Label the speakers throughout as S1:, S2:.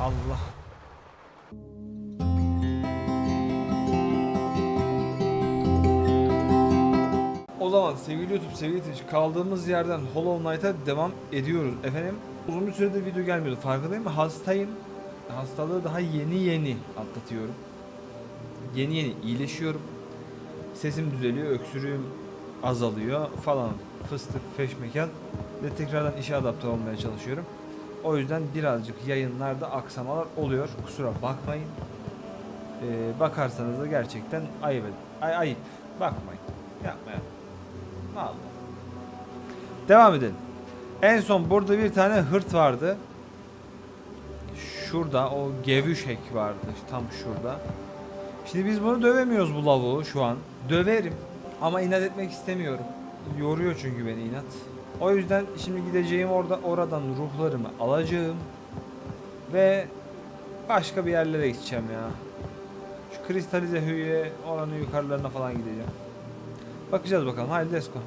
S1: Allah. O zaman sevgili YouTube, sevgili Twitch kaldığımız yerden Hollow Knight'a devam ediyoruz. Efendim uzun bir süredir video gelmiyordu farkındayım mı? Hastayım. Hastalığı daha yeni yeni atlatıyorum. Yeni yeni iyileşiyorum. Sesim düzeliyor, öksürüğüm azalıyor falan. Fıstık, feşmekan ve tekrardan işe adapte olmaya çalışıyorum. O yüzden birazcık yayınlarda aksamalar oluyor. Kusura bakmayın. Ee, bakarsanız da gerçekten ayıp. Ay, ayıp. Bakmayın. Yapmayın. Vallahi. Devam edelim. En son burada bir tane hırt vardı. Şurada o gevüşek vardı tam şurada. Şimdi biz bunu dövemiyoruz bu lavuğu şu an. Döverim ama inat etmek istemiyorum. Yoruyor çünkü beni inat. O yüzden şimdi gideceğim orada oradan ruhlarımı alacağım ve başka bir yerlere gideceğim ya. Şu kristalize hüye oranın yukarılarına falan gideceğim. Bakacağız bakalım. Haydi let's go.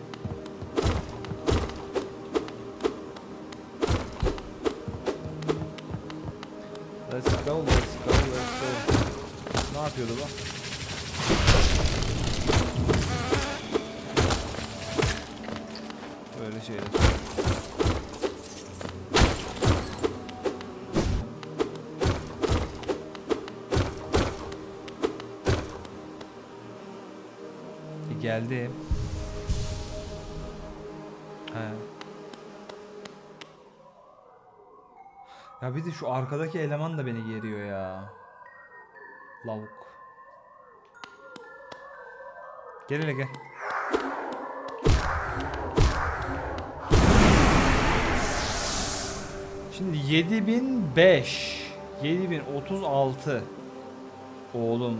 S1: Let's go, let's go, let's go. Ne yapıyordu bu? Böyle şeyler. E, geldim. He. Ya bir de şu arkadaki eleman da beni geriyor ya. Lavuk. Gel hele gel. Şimdi 7005 7036 Oğlum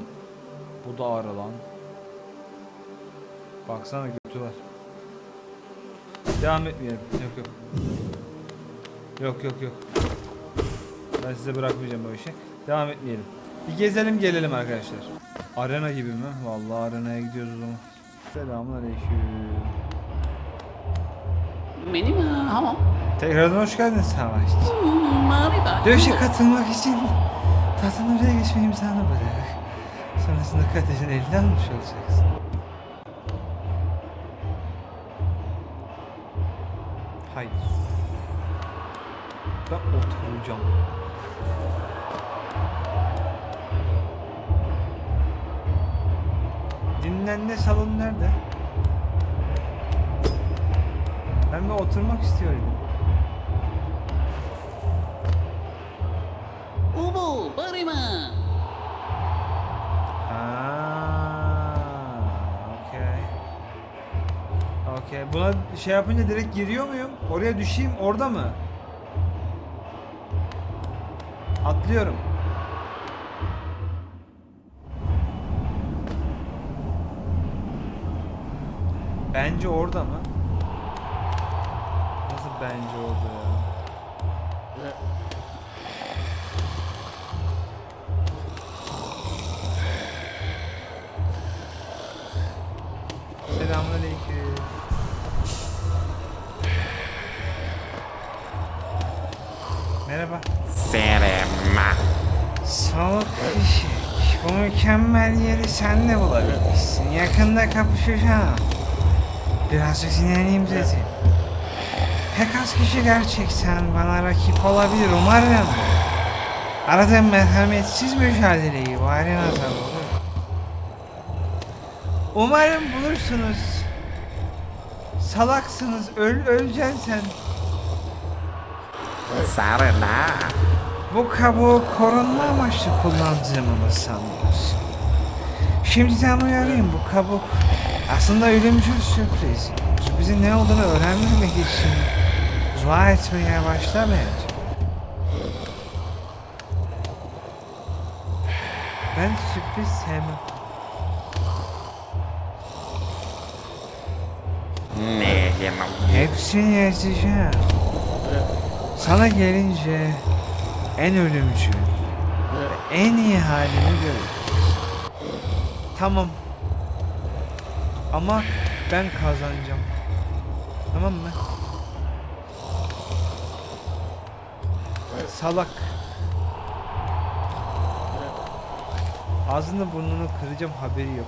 S1: bu da ağrı lan. Baksana götü var. Devam etmeyelim. Yok yok. Yok yok yok. Ben size bırakmayacağım bu işi. Devam etmeyelim. Bir gezelim gelelim arkadaşlar. Arena gibi mi? Vallahi arenaya gidiyoruz o zaman. Selamünaleyküm.
S2: Benim ha.
S1: Tekrardan hoş geldin Savaşçı.
S2: Mavi bak.
S1: Dövüşe katılmak için tahtın oraya geçme imzanı bırak. Sonrasında kaderin eline almış olacaksın. Hayır. Ben oturacağım. Dinlenme salonu nerede? Ben bir oturmak istiyorum.
S2: Ubu, barima.
S1: Ha, okey. Okey. Buna şey yapınca direkt giriyor muyum? Oraya düşeyim orada mı? Atlıyorum. Bence orada mı? Nasıl bence orada ya? Merhaba.
S3: Serema.
S1: Soğuk fişek. Bu mükemmel yeri sen de bulabilirsin. Yakında kapışacağım. Birazcık dinleneyim dedim. Pek az kişi gerçekten bana rakip olabilir umarım. Aradığım merhametsiz mücadeleyi bu arenada bulur. Umarım bulursunuz. Salaksınız. Öl öleceksin sen.
S3: Sarına.
S1: Bu kabuğu korunma amaçlı kullandığımı mı sanıyorsun? Şimdiden uyarayım bu kabuk aslında ölümcül sürpriz. Sürprizin ne olduğunu öğrenmemek için dua etmeye başlamayacağım. Ben sürpriz sevmem.
S3: Neyim?
S1: Hepsini yazacağım. Sana gelince en ölümcül, en iyi halini göreceğiz. Tamam. Ama ben kazanacağım. Tamam mı? Salak. Ağzını burnunu kıracağım haberi yok.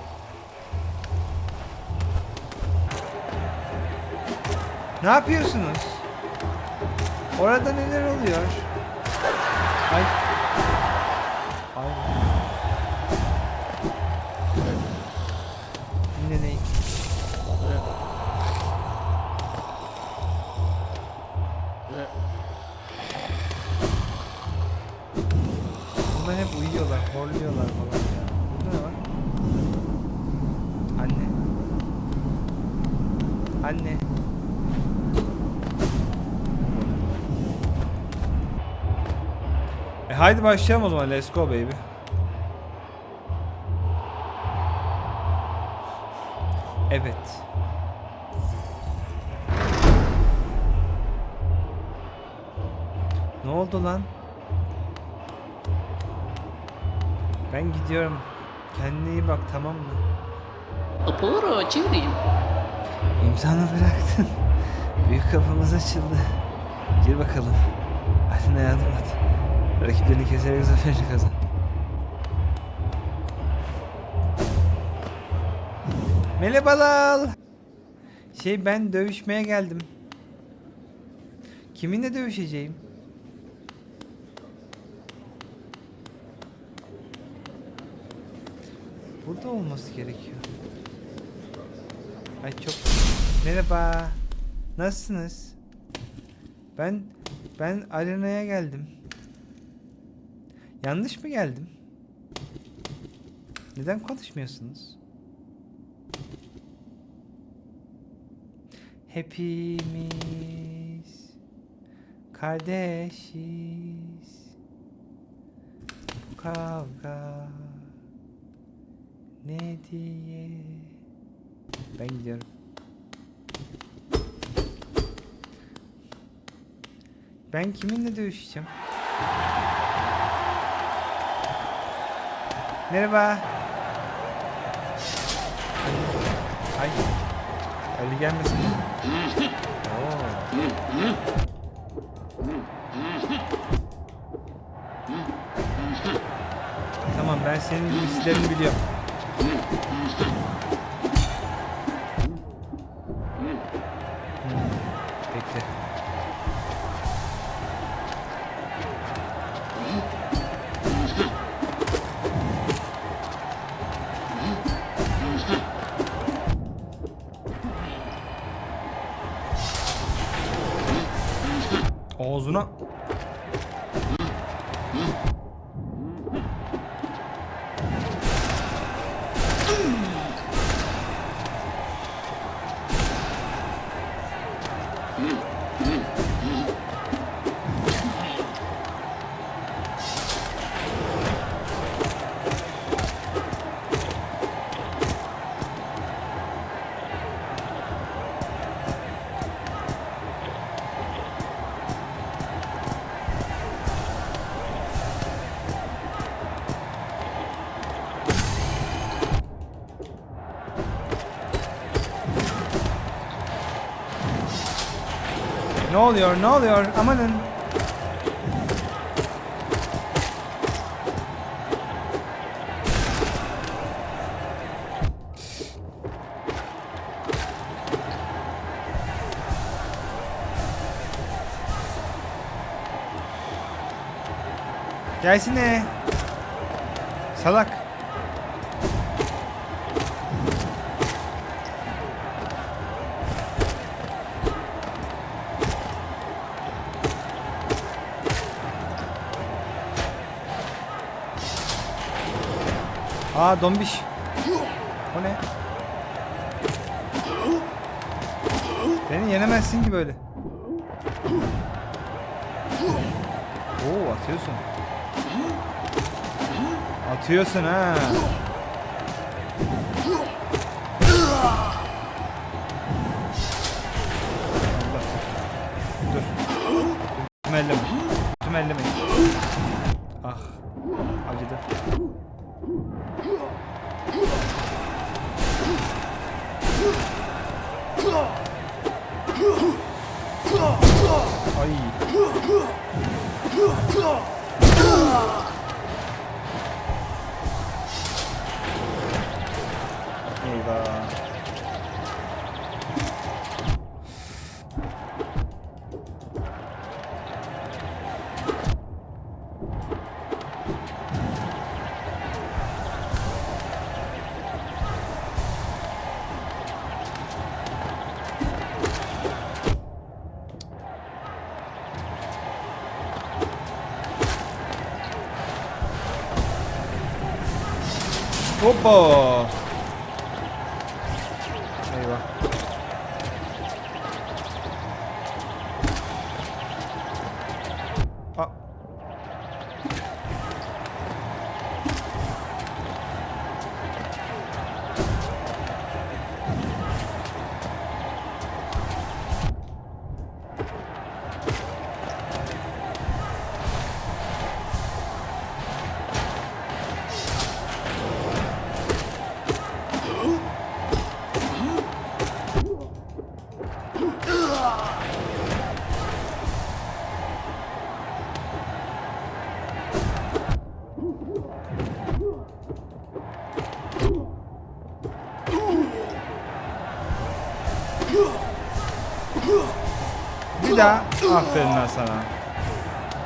S1: Ne yapıyorsunuz? Orada neler oluyor? Ay. Ay. Dinleneyin. Bunlar hep uyuyorlar, horluyorlar falan ya. Burada ne var? Anne. Anne. Haydi başlayalım o zaman. Let's go baby. Evet. Ne oldu lan? Ben gidiyorum. Kendine iyi bak tamam mı?
S2: Puro Cirim.
S1: İmzanı bıraktın. Büyük kapımız açıldı. Gir bakalım. Aline yardım et. Rakiplerini keserek zaferini kazan. Merhabalar. Şey ben dövüşmeye geldim. Kiminle dövüşeceğim? Burada olması gerekiyor. Ay çok Merhaba. Nasılsınız? Ben ben arenaya geldim. Yanlış mı geldim? Neden konuşmuyorsunuz? Hepimiz kardeşiz. Bu kavga ne diye ben gidiyorum. Ben kiminle dövüşeceğim? Merhaba. Ay. Ali gelmesin. Oo. Tamam ben senin giysilerini biliyorum. Oluyor? Ne oluyor? Amanın. Gelsene. Salak. Aa dombiş. O ne? Beni yenemezsin ki böyle. Oo atıyorsun. Atıyorsun ha. Hoppa. Daha. Aferin lan sana.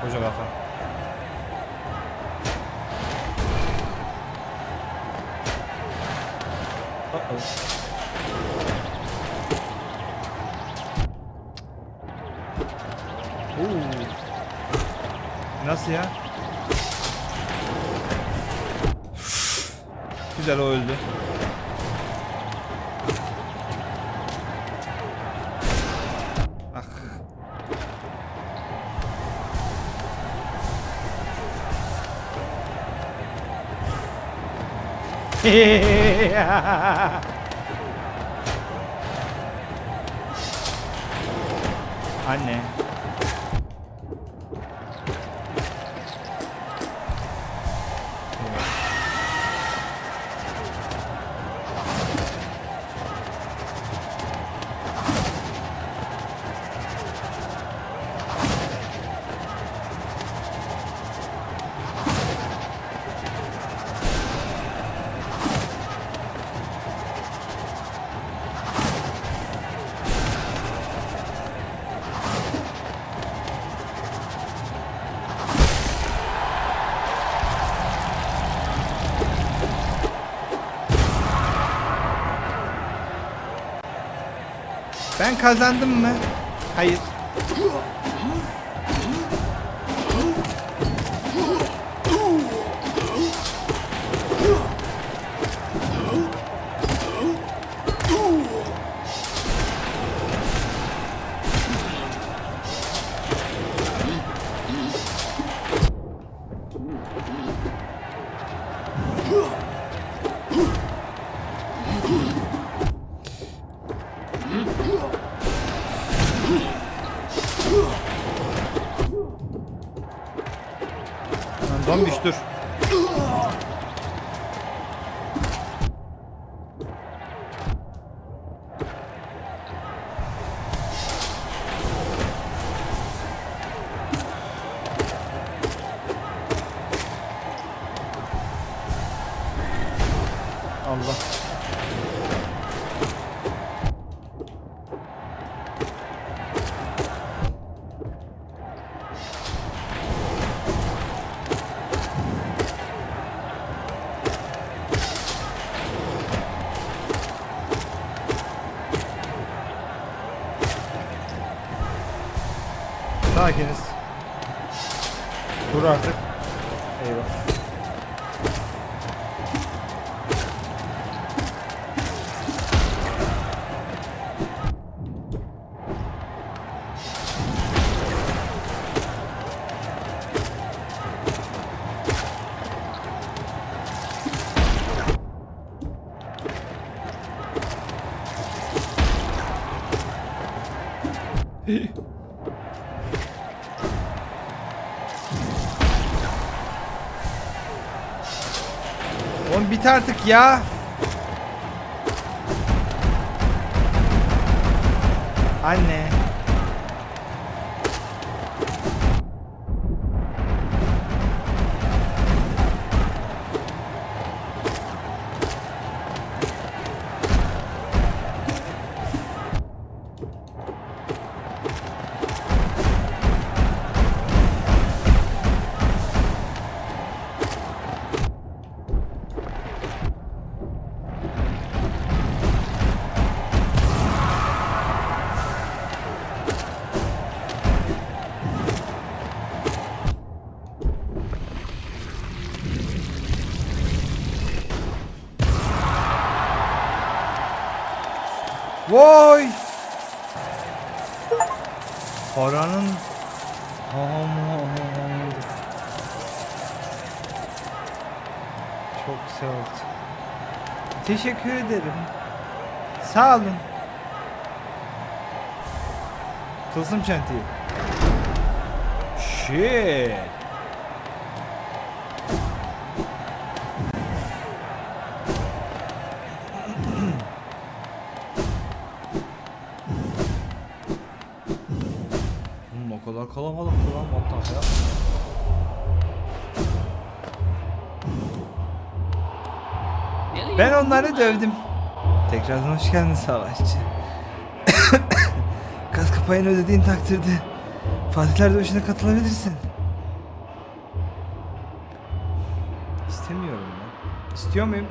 S1: Koca kafa. Uh-oh. Oo. Nasıl ya? Güzel o öldü. Anne. Ben kazandım mı? Hayır. Lan Sakiniz. Dur artık. Eyvah. Oğlum bit artık ya. Anne. Vay! Paranın Çok güzel oldu. Teşekkür ederim. Sağ olun. Tılsım çentiği. Shit. Kalabalıktı lan what ya. Ben onları dövdüm. Tekrardan hoş geldin savaşçı. Kaskı payını ödediğin takdirde Fatihler Dövüşü'ne katılabilirsin. İstemiyorum ben. İstiyor muyum?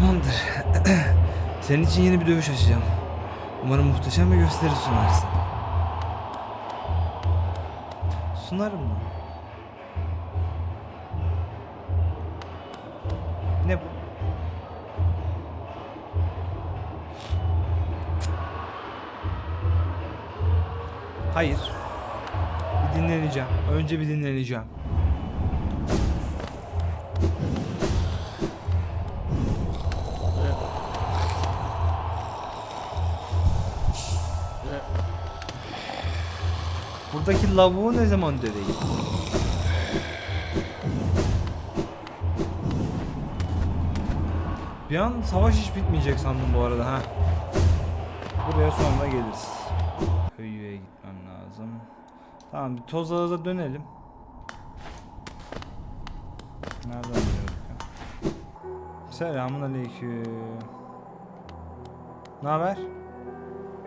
S1: Tamamdır. Senin için yeni bir dövüş açacağım. Umarım muhteşem bir gösteri sunarsın. Sunarım mı? Ne bu? Hayır. Bir dinleneceğim. Önce bir dinleneceğim. Buradaki lavuğu ne zaman döveyim? Bir an savaş hiç bitmeyecek sandım bu arada ha. Buraya sonra geliriz. Köyü'ye gitmem lazım. Tamam bir toz da dönelim. Nereden dönüyorduk ya? Selamun aleyküm. Ne haber?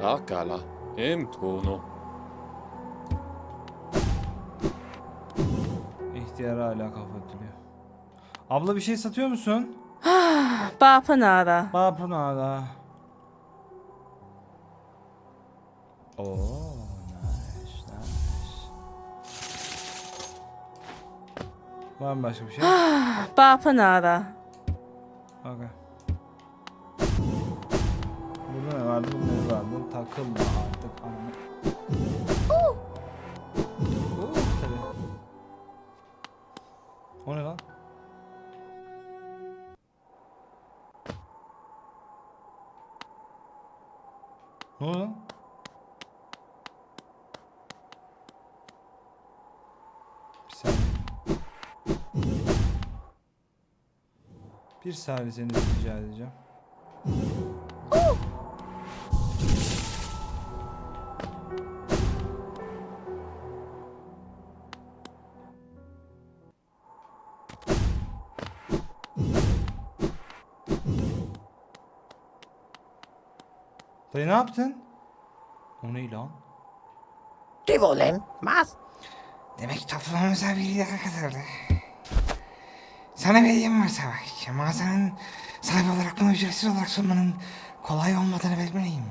S4: Akala, em tono.
S1: yere hala kapatılıyor. Abla bir şey satıyor musun?
S5: Bağpınar'a.
S1: Bağpınar'a. Oo, nice, nice. Var mı başka bir şey?
S5: Bağpınar'a.
S1: Okay. Burada ne vardı? Burada ne vardı? Takılma artık anne. O ne lan? Ne oldu lan? Bir saniye. Bir saniye seni rica edeceğim. Dayı ne yaptın? O ne lan?
S6: Divolem, mas.
S7: Demek toplumumuza bir yaka katıldı. Sana bir hediyem var Savaş. Mağazanın sahibi olarak bunu ücretsiz olarak sunmanın kolay olmadığını belirtmeliyim.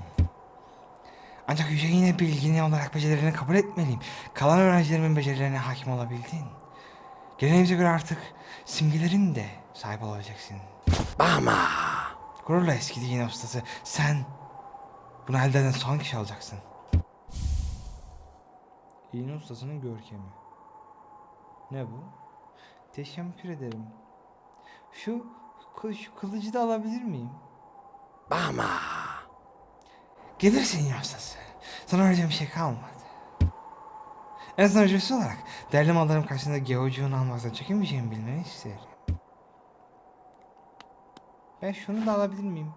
S7: Ancak yüce yine bilgini olarak becerilerini kabul etmeliyim. Kalan öğrencilerimin becerilerine hakim olabildin. Geleneğimize göre artık simgelerin de sahip olabileceksin.
S6: Bama.
S7: Gururla eskidi yine ustası. Sen bunu elde eden son kişi olacaksın.
S1: İğne ustasının görkemi. Ne bu? Teşekkür ederim. Şu, şu kılıcı da alabilir miyim?
S6: Bama.
S7: Gelirsin yine ustası. Sana öyle bir şey kalmadı. En azından ücretsiz olarak değerli mallarım karşısında geocuğunu almaktan çekinmeyeceğimi bilmeni isterim.
S1: Ben şunu da alabilir miyim?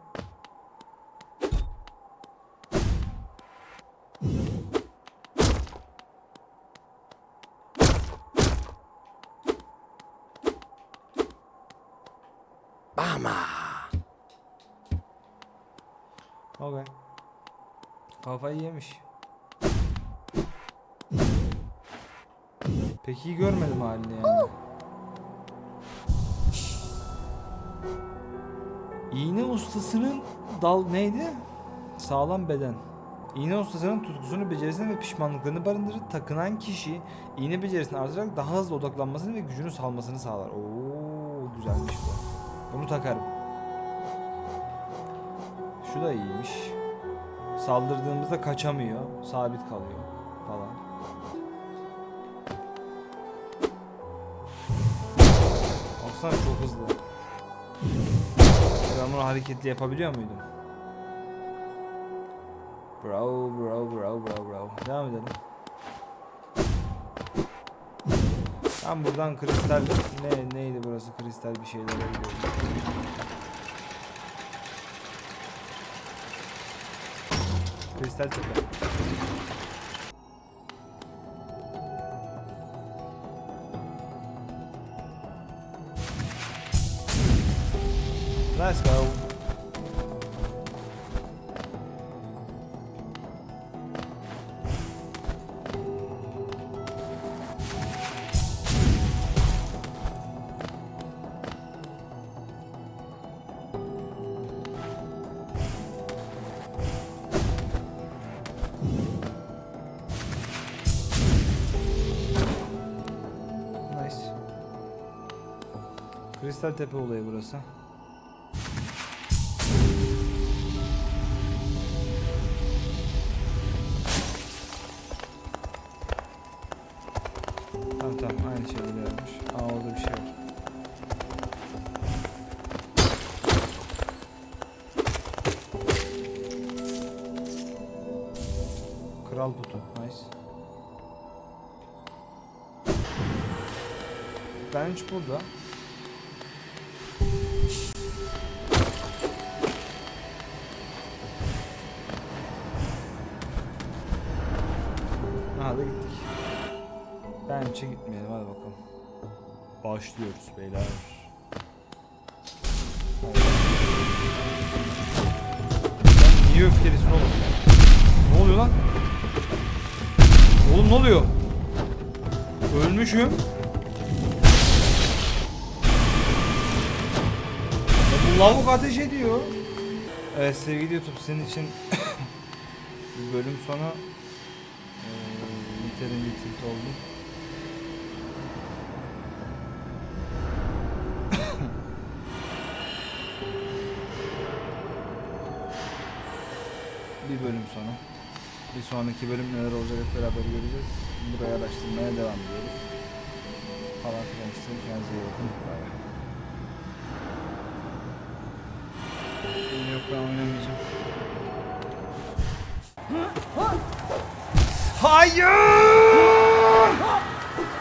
S6: Bama.
S1: Okay. Kafayı yemiş. Pek iyi görmedim halini yani. İğne ustasının dal neydi? Sağlam beden. İğne ustasının tutkusunu, becerisini ve pişmanlıklarını barındırır. Takınan kişi iğne becerisini artırarak daha hızlı odaklanmasını ve gücünü salmasını sağlar. Oo güzelmiş bu. Bunu takarım. Şu da iyiymiş. Saldırdığımızda kaçamıyor, sabit kalıyor falan. Baksana çok hızlı. Ben bunu hareketli yapabiliyor muydum? Bravo, bravo, bravo, bravo, bravo. Devam edelim. Ben buradan kristal ne neydi burası kristal bir şeyler gidiyorum. Kristal tepe. Let's go. Tepe olayı burası. Tamam tamam aynı şey oluyormuş. Aa orada bir şey. Kral putu. Nice. Bench burada. Başlıyoruz beyler. Sen niye öfkelisin oğlum? Ne oluyor lan? Oğlum ne oluyor? Ölmüşüm. Ya bu lavuk ateş ediyor. Evet sevgili YouTube senin için bir bölüm sonu eee yeterince tilt oldum. Bölüm sonu. Bir sonraki bölüm neler olacak hep beraber göreceğiz. Burayı araştırmaya devam ediyoruz. Falan filan işte kendinize iyi bakın. Bay. Yok ben oynamayacağım. Hayır!